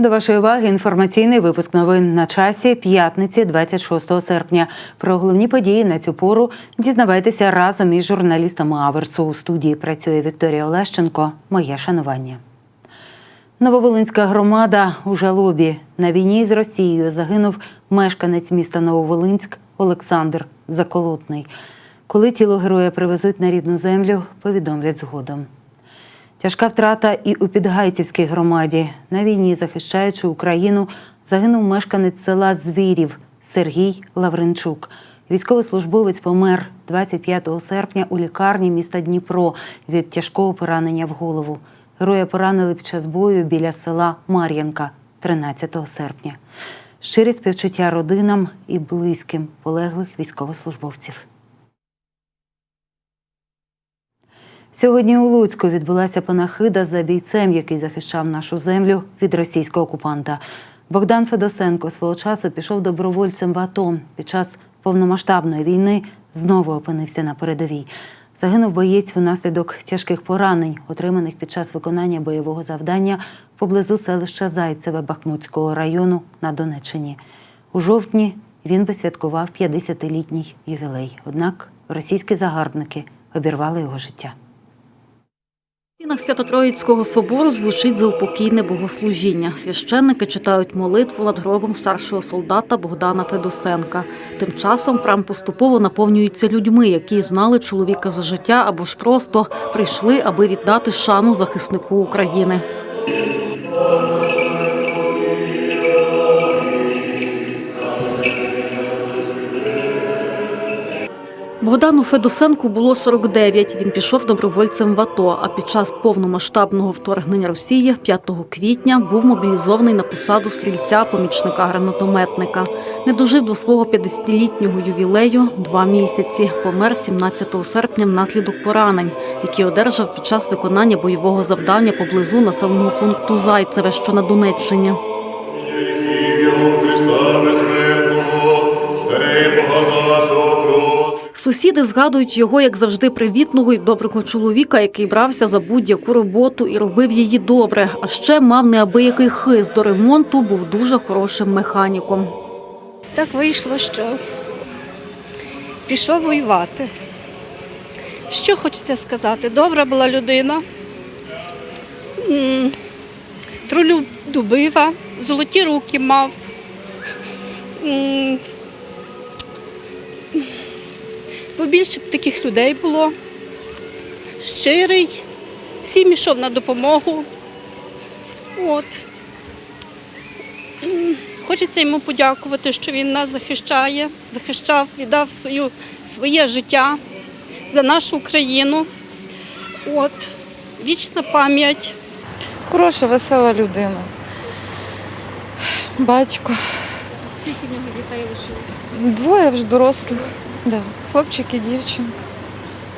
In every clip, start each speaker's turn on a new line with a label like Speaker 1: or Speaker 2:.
Speaker 1: До вашої уваги інформаційний випуск новин на часі п'ятниці, 26 серпня. Про головні події на цю пору дізнавайтеся разом із журналістами Аверсу. У студії працює Вікторія Олещенко. Моє шанування. Нововолинська громада у жалобі на війні з Росією загинув мешканець міста Нововолинськ Олександр Заколотний. Коли тіло героя привезуть на рідну землю, повідомлять згодом. Тяжка втрата і у Підгайцівській громаді. На війні, захищаючи Україну, загинув мешканець села Звірів Сергій Лавренчук. Військовослужбовець помер 25 серпня у лікарні міста Дніпро від тяжкого поранення в голову. Героя поранили під час бою біля села Мар'янка 13 серпня. Щирі співчуття родинам і близьким полеглих військовослужбовців. Сьогодні у Луцьку відбулася панахида за бійцем, який захищав нашу землю від російського окупанта. Богдан Федосенко свого часу пішов добровольцем в АТО. Під час повномасштабної війни знову опинився на передовій. Загинув боєць внаслідок тяжких поранень, отриманих під час виконання бойового завдання поблизу селища Зайцеве Бахмутського району на Донеччині. У жовтні він би святкував 50-літній ювілей. Однак російські загарбники обірвали його життя.
Speaker 2: Стінах Свято-Троїцького собору звучить заупокійне богослужіння. Священники читають молитву над гробом старшого солдата Богдана Федосенка. Тим часом храм поступово наповнюється людьми, які знали чоловіка за життя або ж просто прийшли, аби віддати шану захиснику України. Богдану Федосенку було 49. Він пішов добровольцем в АТО. А під час повномасштабного вторгнення Росії 5 квітня був мобілізований на посаду стрільця помічника гранатометника. Не дожив до свого 50-літнього ювілею два місяці. Помер 17 серпня внаслідок поранень, які одержав під час виконання бойового завдання поблизу населеного пункту Зайцеве, що на Донеччині. Сусіди згадують його як завжди привітного і доброго чоловіка, який брався за будь-яку роботу і робив її добре. А ще мав неабиякий хист до ремонту, був дуже хорошим механіком.
Speaker 3: Так вийшло, що пішов воювати. Що хочеться сказати? Добра була людина, М, трудолюбива, золоті руки мав. Побільше б таких людей було. Щирий, всім йшов на допомогу. От. Хочеться йому подякувати, що він нас захищає, захищав, віддав свою, своє життя за нашу Україну. От, вічна пам'ять.
Speaker 4: Хороша, весела людина. Батько.
Speaker 2: Скільки в нього дітей лишилось?
Speaker 4: Двоє вже дорослих. Да. Хлопчик і дівчинка.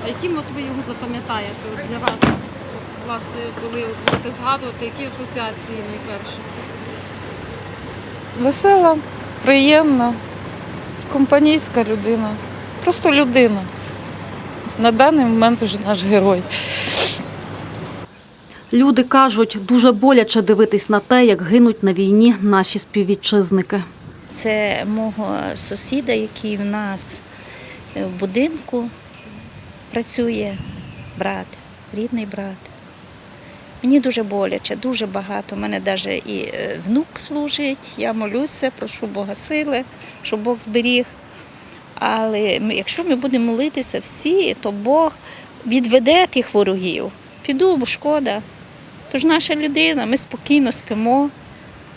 Speaker 2: А яким от ви його запам'ятаєте от для вас? От, власне, коли от будете згадувати, які асоціації найперше?
Speaker 4: Весела, приємна, компанійська людина. Просто людина. На даний момент вже наш герой.
Speaker 2: Люди кажуть, дуже боляче дивитись на те, як гинуть на війні наші співвітчизники.
Speaker 5: Це мого сусіда, який в нас в будинку працює брат, рідний брат. Мені дуже боляче, дуже багато. У мене навіть і е, внук служить, я молюся, прошу Бога сили, щоб Бог зберіг. Але якщо ми будемо молитися всі, то Бог відведе тих ворогів. Піду, бо шкода. Тож наша людина, ми спокійно спимо,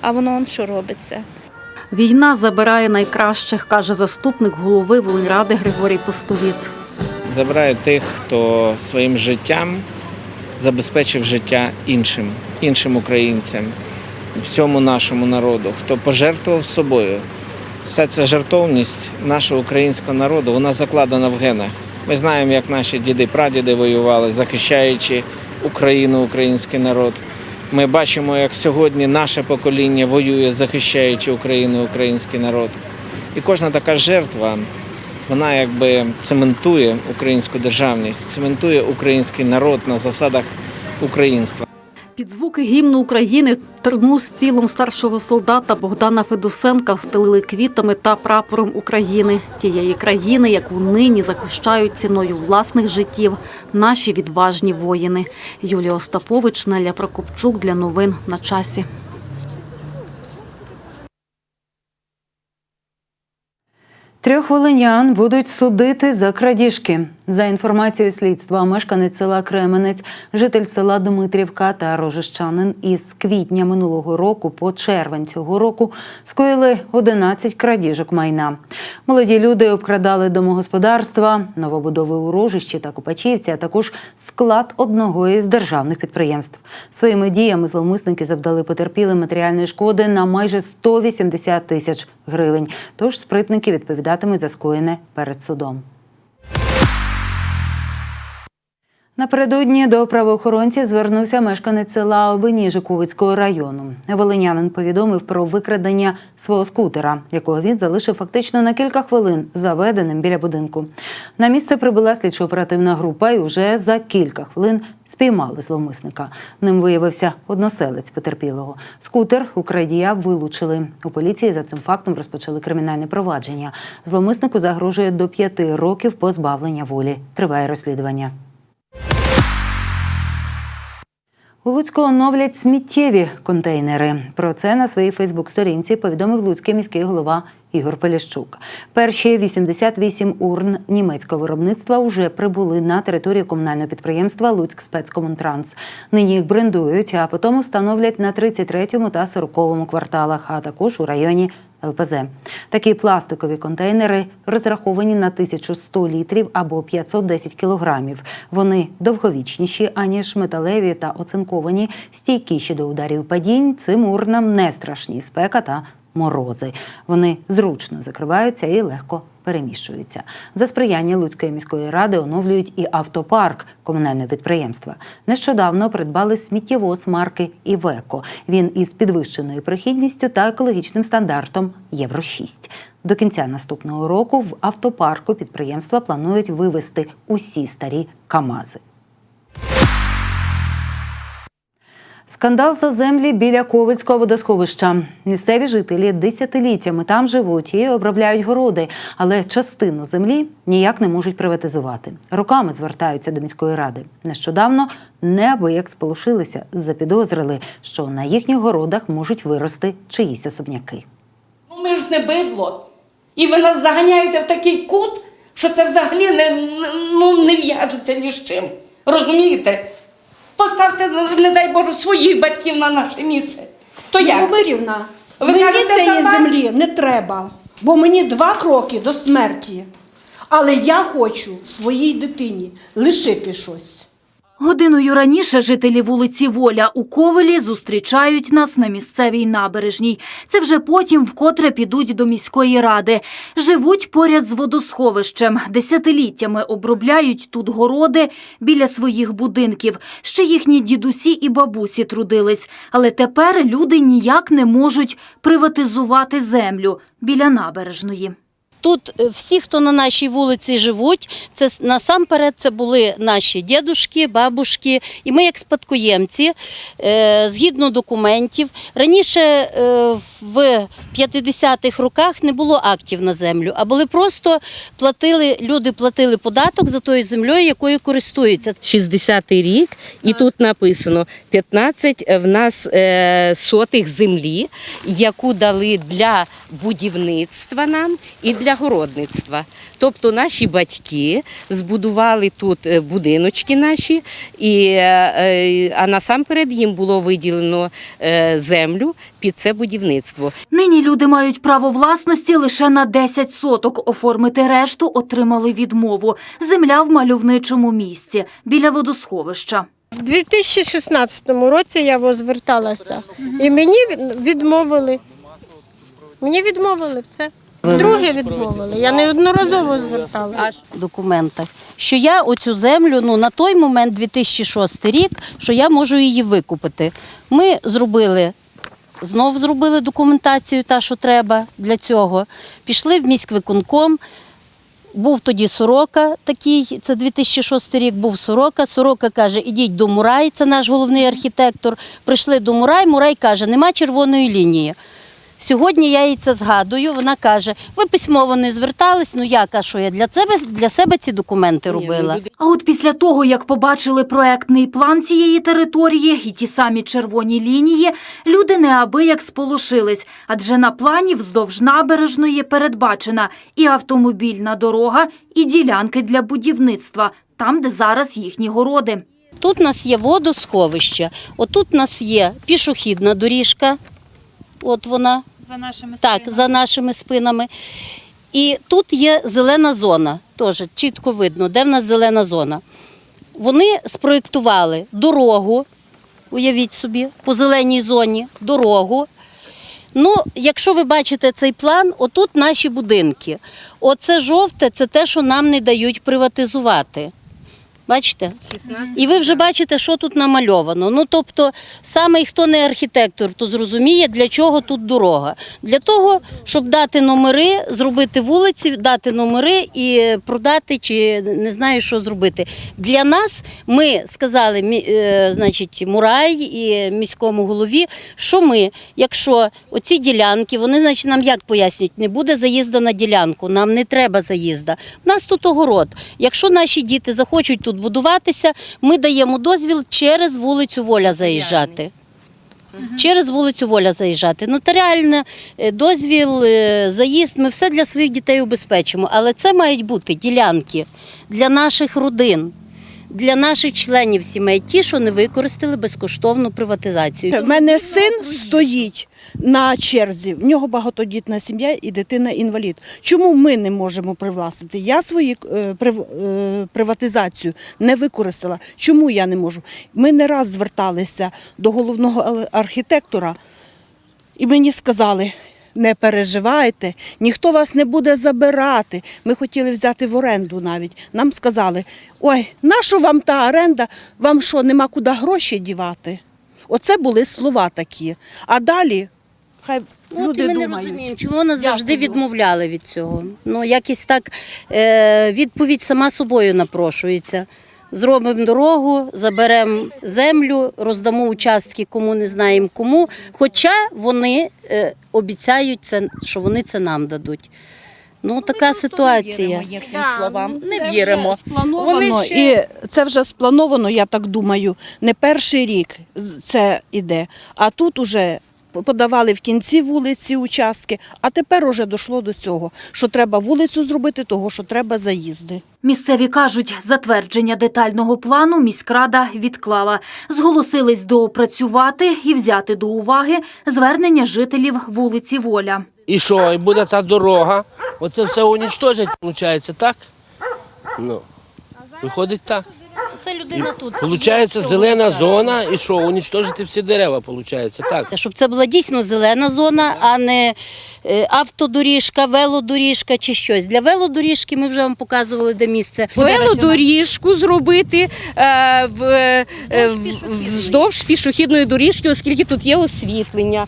Speaker 5: а воно он що робиться.
Speaker 2: Війна забирає найкращих, каже заступник голови Волинради Григорій Постовіт.
Speaker 6: забирає тих, хто своїм життям забезпечив життя іншим, іншим українцям, всьому нашому народу, хто пожертвував собою. Вся ця жертовність нашого українського народу вона закладена в генах. Ми знаємо, як наші діди, прадіди воювали, захищаючи Україну, український народ. Ми бачимо, як сьогодні наше покоління воює, захищаючи Україну, український народ. І кожна така жертва вона якби цементує українську державність, цементує український народ на засадах українства.
Speaker 2: Під звуки гімну України терну з цілом старшого солдата Богдана Федосенка встелили квітами та прапором України, тієї країни, яку нині захищають ціною власних життів наші відважні воїни. Юлія Остапович, Неля Прокопчук для новин на часі.
Speaker 1: Трьох волинян будуть судити за крадіжки. За інформацією слідства, мешканець села Кременець, житель села Дмитрівка та рожищанин із квітня минулого року по червень цього року скоїли 11 крадіжок майна. Молоді люди обкрадали домогосподарства, новобудови у Рожищі та Купачівці, а також склад одного із державних підприємств. Своїми діями зловмисники завдали потерпілим матеріальної шкоди на майже 180 тисяч гривень. Тож спритники відповідатимуть за скоєне перед судом. Напередодні до правоохоронців звернувся мешканець села Обині Жиковицького району. Волинянин повідомив про викрадення свого скутера, якого він залишив фактично на кілька хвилин заведеним біля будинку. На місце прибула слідчо-оперативна група і вже за кілька хвилин спіймали зловмисника. Ним виявився односелець потерпілого. Скутер у крадія вилучили. У поліції за цим фактом розпочали кримінальне провадження. Зловмиснику загрожує до п'яти років позбавлення волі. Триває розслідування. У Луцьку оновлять сміттєві контейнери. Про це на своїй Фейсбук-сторінці повідомив луцький міський голова Ігор Поліщук. Перші 88 урн німецького виробництва вже прибули на територію комунального підприємства Луцьк спецкомунтранс. Нині їх брендують, а потім встановлять на 33-му та 40-му кварталах, а також у районі ЛПЗ. Такі пластикові контейнери розраховані на 1100 літрів або 510 кілограмів. Вони довговічніші, аніж металеві та оцинковані, стійкіші до ударів падінь. Цим урнам не страшні спека та морози. Вони зручно закриваються і легко переміщуються. За сприяння Луцької міської ради оновлюють і автопарк комунального підприємства. Нещодавно придбали сміттєвоз марки Івеко. Він із підвищеною прохідністю та екологічним стандартом Євро 6. До кінця наступного року в автопарку підприємства планують вивезти усі старі КАМАЗи. Скандал за землі біля Ковальського водосховища. Місцеві жителі десятиліттями там живуть і обробляють городи, але частину землі ніяк не можуть приватизувати. Роками звертаються до міської ради. Нещодавно неабияк сполошилися, запідозрили, що на їхніх городах можуть вирости чиїсь особняки.
Speaker 7: Ну ми ж не бидло. І ви нас заганяєте в такий кут, що це взагалі не, ну, не в'яжеться ні з чим. Розумієте? Поставте, не дай Боже, своїх батьків на наше місце. То як?
Speaker 8: Любомирівна,
Speaker 7: Ви
Speaker 8: мені
Speaker 7: кажете,
Speaker 8: цієї
Speaker 7: сама?
Speaker 8: землі не треба, бо мені два кроки до смерті. Але я хочу своїй дитині лишити щось.
Speaker 9: Годиною раніше жителі вулиці Воля у Ковелі зустрічають нас на місцевій набережній. Це вже потім вкотре підуть до міської ради. Живуть поряд з водосховищем. Десятиліттями обробляють тут городи біля своїх будинків. Ще їхні дідусі і бабусі трудились. Але тепер люди ніяк не можуть приватизувати землю біля набережної.
Speaker 10: Тут е, всі, хто на нашій вулиці живуть, це насамперед це були наші дідушки, бабушки, і ми як спадкоємці, е, згідно документів. Раніше е, в 50-х роках не було актів на землю, а були просто платили, люди платили податок за тою землею, якою користуються.
Speaker 11: 60-й рік, і тут написано 15 в нас сотих землі, яку дали для будівництва нам і для городництва. Тобто наші батьки збудували тут е, будиночки наші, і, е, а насамперед їм було виділено е, землю під це будівництво.
Speaker 9: Нині люди мають право власності лише на 10 соток. Оформити решту отримали відмову. Земля в мальовничому місці біля водосховища.
Speaker 12: У 2016 році я зверталася, і мені відмовили. Мені відмовили все. Друге відмовили. Я неодноразово зверталася.
Speaker 10: в документах, що я оцю землю ну, на той момент, 2006 рік, що я можу її викупити. Ми зробили, знов зробили документацію, та, що треба для цього. Пішли в міськвиконком. Був тоді Сорока такий, це 2006 рік, був Сорока. Сорока каже, ідіть до Мурай, це наш головний архітектор. Прийшли до Мурай, Мурай каже, нема червоної лінії. Сьогодні я їй це згадую. Вона каже: ви письмово не звертались. Ну як, а що я для себе для себе ці документи робила.
Speaker 9: А от після того, як побачили проектний план цієї території і ті самі червоні лінії, люди неабияк сполошились, адже на плані вздовж набережної передбачена і автомобільна дорога, і ділянки для будівництва, там, де зараз їхні городи.
Speaker 10: Тут у нас є водосховище, отут у нас є пішохідна доріжка. От вона.
Speaker 4: За нашими
Speaker 10: Так, за нашими спинами. І тут є зелена зона, теж чітко видно, де в нас зелена зона. Вони спроєктували дорогу, уявіть собі, по зеленій зоні, дорогу. Ну, якщо ви бачите цей план, отут наші будинки. Оце жовте це те, що нам не дають приватизувати. Бачите? І ви вже бачите, що тут намальовано. Ну, тобто, саме хто не архітектор, то зрозуміє, для чого тут дорога. Для того, щоб дати номери, зробити вулиці, дати номери і продати, чи не знаю, що зробити. Для нас ми сказали, е, значить, Мурай і міському голові, що ми, якщо оці ділянки, вони, значить, нам як пояснюють, не буде заїзду на ділянку, нам не треба заїзда. У нас тут огород. Якщо наші діти захочуть тут будуватися, ми даємо дозвіл через вулицю Воля заїжджати. Через вулицю Воля заїжджати. Нотаріальний е, дозвіл, е, заїзд, ми все для своїх дітей убезпечимо. Але це мають бути ділянки для наших родин, для наших членів сімей, ті, що не використали безкоштовну приватизацію.
Speaker 8: У мене син стоїть на черзі. В нього багатодітна сім'я і дитина інвалід. Чому ми не можемо привласнити? Я свою е, е, приватизацію не використала. Чому я не можу? Ми не раз зверталися до головного архітектора, і мені сказали. Не переживайте, ніхто вас не буде забирати. Ми хотіли взяти в оренду навіть. Нам сказали: ой, нащо вам та оренда? Вам що, нема куди гроші дівати? Оце були слова такі. А далі хай
Speaker 10: Ну,
Speaker 8: люди
Speaker 10: ми не розуміємо, чому нас завжди відмовляли від цього. Ну, якось так е, відповідь сама собою напрошується. Зробимо дорогу, заберемо землю, роздамо участки, кому не знаємо кому. Хоча вони е, обіцяють, це, що вони це нам дадуть. Ну, така ситуація.
Speaker 7: їхнім словам.
Speaker 8: Це
Speaker 7: Не
Speaker 8: вже
Speaker 7: віримо.
Speaker 8: Сплановано,
Speaker 7: Вони ще-
Speaker 8: і це вже сплановано, я так думаю, не перший рік з- це іде. А тут уже подавали в кінці вулиці участки, а тепер уже дійшло до цього, що треба вулицю зробити, того, що треба заїзди.
Speaker 9: Місцеві кажуть, затвердження детального плану міськрада відклала. Зголосились доопрацювати і взяти до уваги звернення жителів вулиці Воля.
Speaker 13: І що, і буде та дорога, оце все унічтожить, виходить, так? Ну, виходить так.
Speaker 10: Це людина тут.
Speaker 13: Получається зелена зона, і що, унічтожити всі дерева, виходить, так?
Speaker 10: Щоб це була дійсно зелена зона, а не е, автодоріжка, велодоріжка чи щось. Для велодоріжки ми вже вам показували, де місце.
Speaker 11: Велодоріжку зробити е, в, е, в- вздовж пішохідної доріжки, оскільки тут є освітлення.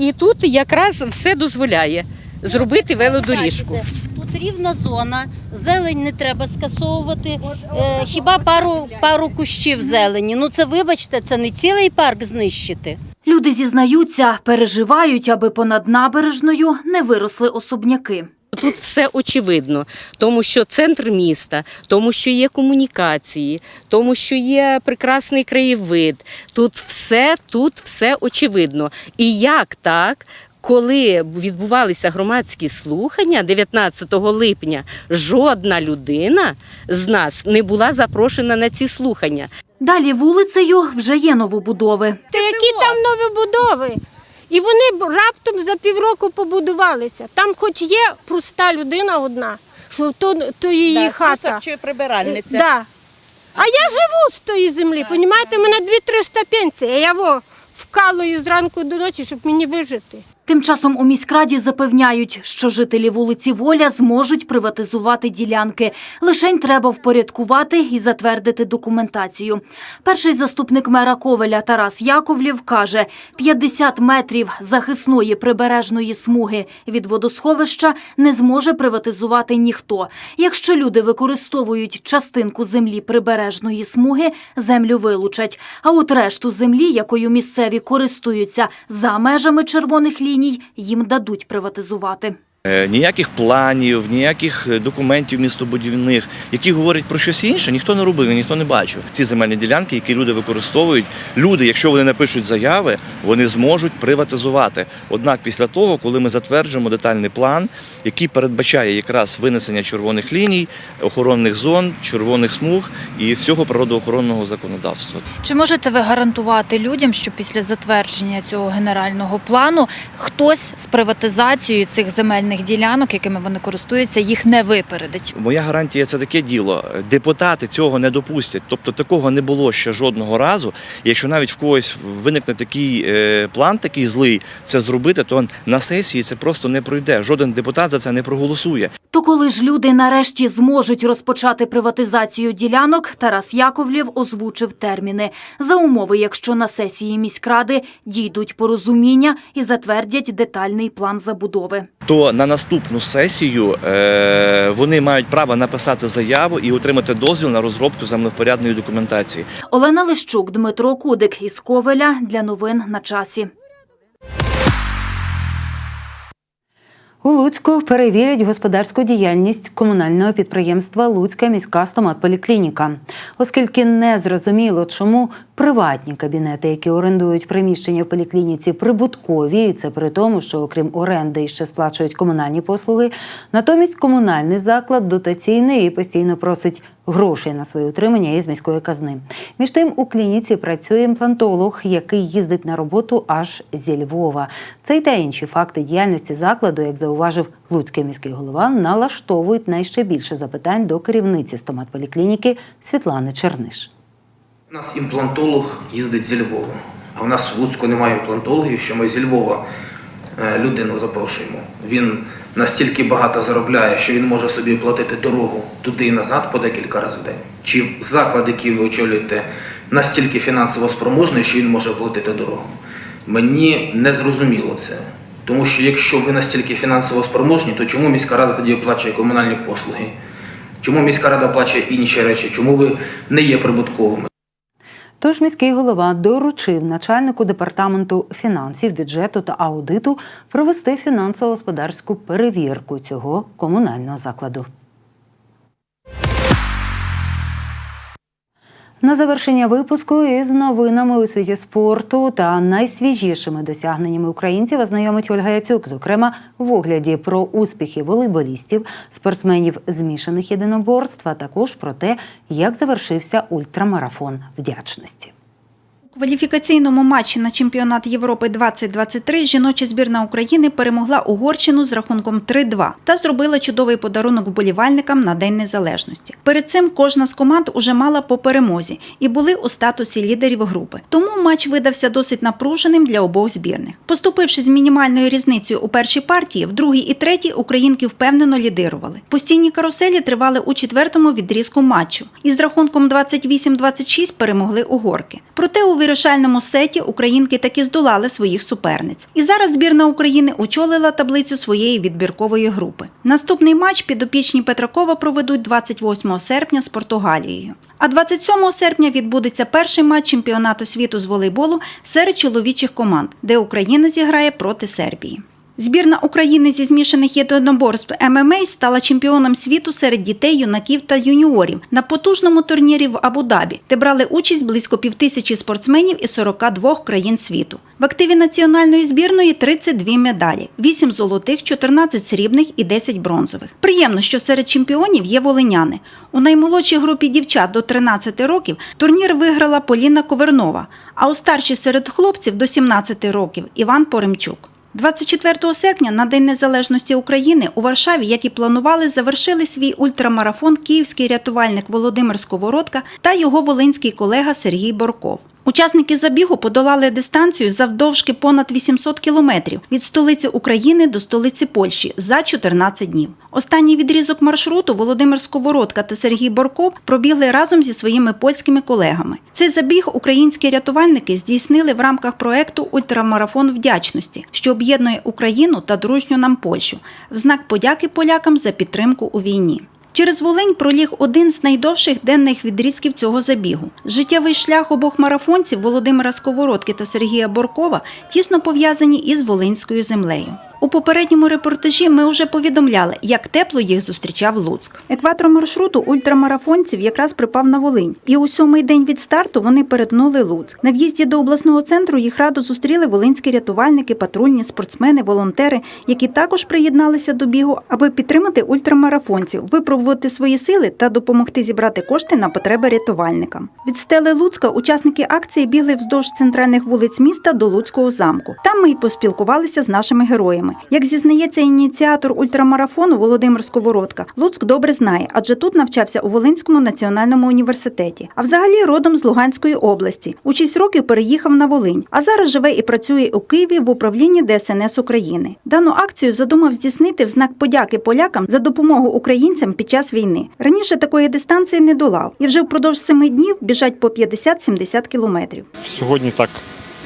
Speaker 11: І тут якраз все дозволяє зробити велодоріжку.
Speaker 10: Тут рівна зона, зелень не треба скасовувати. Е, хіба пару, пару кущів зелені. Ну це вибачте, це не цілий парк знищити.
Speaker 9: Люди зізнаються, переживають, аби понад набережною не виросли особняки.
Speaker 11: Тут все очевидно, тому що центр міста, тому що є комунікації, тому що є прекрасний краєвид. Тут все, тут все очевидно. І як так? Коли відбувалися громадські слухання 19 липня, жодна людина з нас не була запрошена на ці слухання.
Speaker 9: Далі вулицею вже є новобудови.
Speaker 12: Та які там нові будови? І вони раптом за півроку побудувалися. Там хоч є проста людина одна, що то, то її хата.
Speaker 7: чи прибиральниця.
Speaker 12: Да. А я живу з тої землі, понімаєте, мене 2-300 пенсій, а я во вкалую зранку до ночі, щоб мені вижити.
Speaker 9: Тим часом у міськраді запевняють, що жителі вулиці Воля зможуть приватизувати ділянки. Лишень треба впорядкувати і затвердити документацію. Перший заступник мера Ковеля Тарас Яковлів каже, 50 метрів захисної прибережної смуги від водосховища не зможе приватизувати ніхто. Якщо люди використовують частинку землі прибережної смуги, землю вилучать. А от решту землі, якою місцеві користуються за межами червоних ліній, їм дадуть приватизувати.
Speaker 14: Е, Ніяких планів, ніяких е, документів містобудівних, які говорять про щось інше, ніхто не робив, ніхто не бачив. Ці земельні ділянки, які люди використовують, люди, якщо вони напишуть заяви, вони зможуть приватизувати. Однак, після того, коли ми затверджуємо детальний план, який передбачає якраз винесення червоних ліній, охоронних зон, червоних смуг і всього природоохоронного законодавства.
Speaker 15: Чи можете ви гарантувати людям, що після затвердження цього генерального плану хтось з приватизацією цих земельних ділянок, якими вони користуються, їх не випередить?
Speaker 14: Моя гарантія це таке діло. Депутати цього не допустять. Тобто такого не було ще жодного разу. Якщо навіть в когось виникне такий е, план, такий злий, це зробити, то на сесії це просто не пройде. Жоден депутат за це не проголосує.
Speaker 9: То коли ж люди нарешті зможуть розпочати приватизацію ділянок, Тарас Яковлів озвучив терміни. За умови, якщо на сесії міськради дійдуть порозуміння і затвердять детальний план забудови.
Speaker 14: То на наступну сесію е, вони мають право написати заяву і отримати дозвіл на розробку землевпорядної документації.
Speaker 9: Олена Лищук, Дмитро Кудик із Ковеля для новин на часі.
Speaker 1: У Луцьку перевірять господарську діяльність комунального підприємства Луцька міська стоматполіклініка, оскільки не зрозуміло, чому приватні кабінети, які орендують приміщення в поліклініці, прибуткові, і це при тому, що окрім оренди ще сплачують комунальні послуги. Натомість комунальний заклад дотаційний і постійно просить грошей на своє утримання із міської казни. Між тим у клініці працює імплантолог, який їздить на роботу аж зі Львова. Цей та інші факти діяльності закладу, як зауважив Луцький міський голова, налаштовують найще більше запитань до керівниці стоматполіклініки Світлани Черниш.
Speaker 16: У нас імплантолог їздить зі Львова, а в нас в Луцьку немає імплантологів, що ми зі Львова людину запрошуємо. Він настільки багато заробляє, що він може собі платити дорогу туди і назад по декілька разів в день. Чи заклад, який ви очолюєте, настільки фінансово спроможний, що він може платити дорогу? Мені не зрозуміло це. Тому що якщо ви настільки фінансово спроможні, то чому міська рада тоді оплачує комунальні послуги? Чому міська рада оплачує інші речі? Чому ви не є прибутковими?
Speaker 1: Тож міський голова доручив начальнику департаменту фінансів, бюджету та аудиту провести фінансово-господарську перевірку цього комунального закладу. На завершення випуску із новинами у світі спорту та найсвіжішими досягненнями українців ознайомить Ольга Яцюк, зокрема в огляді про успіхи волейболістів, спортсменів змішаних єдиноборств, а також про те, як завершився ультрамарафон вдячності.
Speaker 17: Кваліфікаційному матчі на чемпіонат Європи 2023 жіноча збірна України перемогла Угорщину з рахунком 3-2 та зробила чудовий подарунок вболівальникам на День Незалежності. Перед цим кожна з команд уже мала по перемозі і були у статусі лідерів групи. Тому матч видався досить напруженим для обох збірних. Поступивши з мінімальною різницею у першій партії, в другій і третій українки впевнено лідирували. Постійні каруселі тривали у четвертому відрізку матчу і з рахунком 28-26 перемогли угорки. Проте у вирішальному сеті українки таки здолали своїх суперниць. І зараз збірна України очолила таблицю своєї відбіркової групи. Наступний матч підопічні Петракова проведуть 28 серпня з Португалією. А 27 серпня відбудеться перший матч чемпіонату світу з волейболу серед чоловічих команд, де Україна зіграє проти Сербії. Збірна України зі змішаних єдиноборств ММА стала чемпіоном світу серед дітей, юнаків та юніорів на потужному турнірі в Абу-Дабі, де брали участь близько півтисячі спортсменів із 42 країн світу. В активі національної збірної 32 медалі: 8 золотих, 14 срібних і 10 бронзових. Приємно, що серед чемпіонів є волиняни. У наймолодшій групі дівчат до 13 років турнір виграла Поліна Ковернова, а у старшій серед хлопців до 17 років Іван Поремчук. 24 серпня на День Незалежності України у Варшаві, як і планували, завершили свій ультрамарафон київський рятувальник Володимир Сковородка та його волинський колега Сергій Борков. Учасники забігу подолали дистанцію завдовжки понад 800 кілометрів від столиці України до столиці Польщі за 14 днів. Останній відрізок маршруту Володимир Сковородка та Сергій Борков пробігли разом зі своїми польськими колегами. Цей забіг українські рятувальники здійснили в рамках проекту Ультрамарафон вдячності, що об'єднує Україну та дружню нам Польщу в знак подяки полякам за підтримку у війні. Через Волинь проліг один з найдовших денних відрізків цього забігу. Життєвий шлях обох марафонців Володимира Сковородки та Сергія Боркова тісно пов'язані із Волинською землею. У попередньому репортажі ми вже повідомляли, як тепло їх зустрічав Луцьк. Екватор маршруту ультрамарафонців якраз припав на Волинь, і у сьомий день від старту вони перетнули Луцьк. На в'їзді до обласного центру їх радо зустріли волинські рятувальники, патрульні, спортсмени, волонтери, які також приєдналися до бігу, аби підтримати ультрамарафонців, випробувати свої сили та допомогти зібрати кошти на потреби рятувальникам. Від стели Луцька учасники акції бігли вздовж центральних вулиць міста до Луцького замку. Там ми й поспілкувалися з нашими героями. Як зізнається ініціатор ультрамарафону Володимир Сковородка, Луцьк добре знає, адже тут навчався у Волинському національному університеті. А взагалі родом з Луганської області. У 6 років переїхав на Волинь, а зараз живе і працює у Києві в управлінні ДСНС України. Дану акцію задумав здійснити в знак подяки полякам за допомогу українцям під час війни. Раніше такої дистанції не долав, і вже впродовж семи днів біжать по 50-70 кілометрів.
Speaker 18: Сьогодні так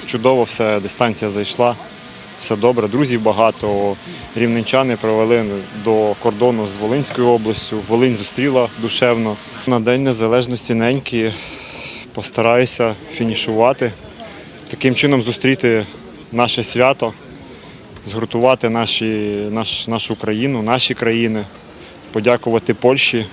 Speaker 18: чудово, все, дистанція зайшла, все добре, друзів багато. Рівненчани привели до кордону з Волинською областю. Волинь зустріла душевно. На День Незалежності неньки постараюся фінішувати, таким чином зустріти наше свято, згуртувати наші, наш, нашу країну, наші країни, подякувати Польщі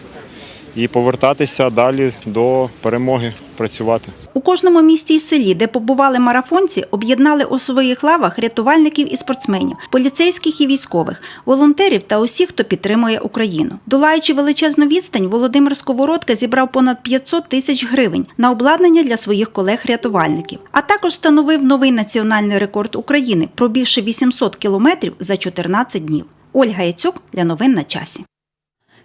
Speaker 18: і повертатися далі до перемоги, працювати.
Speaker 17: У кожному місті і селі, де побували марафонці, об'єднали у своїх лавах рятувальників і спортсменів, поліцейських і військових, волонтерів та усіх, хто підтримує Україну. Долаючи величезну відстань, Володимир Сковородка зібрав понад 500 тисяч гривень на обладнання для своїх колег-рятувальників, а також встановив новий національний рекорд України, пробігши 800 кілометрів за 14 днів. Ольга Яцюк для новин на часі.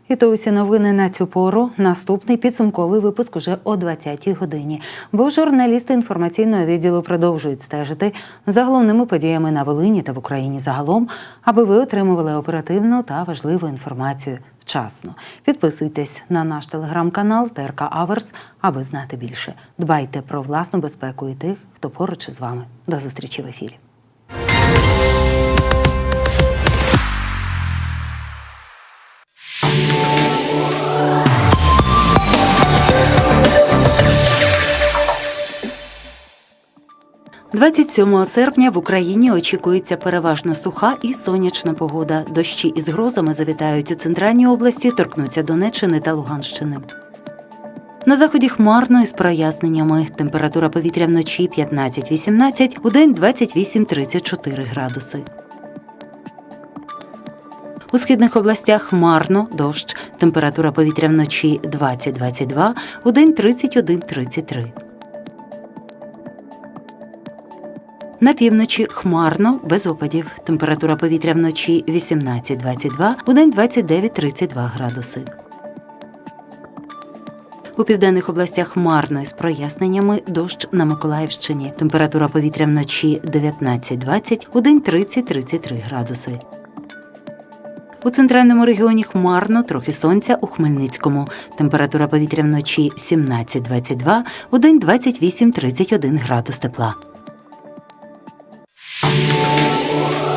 Speaker 1: І то усі новини на цю пору. Наступний підсумковий випуск уже о 20-й годині. Бо журналісти інформаційного відділу продовжують стежити за головними подіями на Волині та в Україні загалом, аби ви отримували оперативну та важливу інформацію вчасно. Підписуйтесь на наш телеграм-канал ТРК Аверс, аби знати більше. Дбайте про власну безпеку і тих, хто поруч з вами. До зустрічі в ефірі. – 27 серпня в Україні очікується переважно суха і сонячна погода. Дощі із грозами завітають у центральній області, торкнуться Донеччини та Луганщини. На заході хмарно із проясненнями. Температура повітря вночі 15-18, у день 28-34 градуси. У східних областях хмарно, дощ. Температура повітря вночі 20-22, у день 31-33. На півночі хмарно, без опадів. Температура повітря вночі 18-22, у день 29-32 градуси. У південних областях хмарно із проясненнями дощ на Миколаївщині. Температура повітря вночі 19-20, у день 30-33 градуси. У центральному регіоні хмарно, трохи сонця у Хмельницькому. Температура повітря вночі 17-22, у день 28-31 градус тепла. Yeah.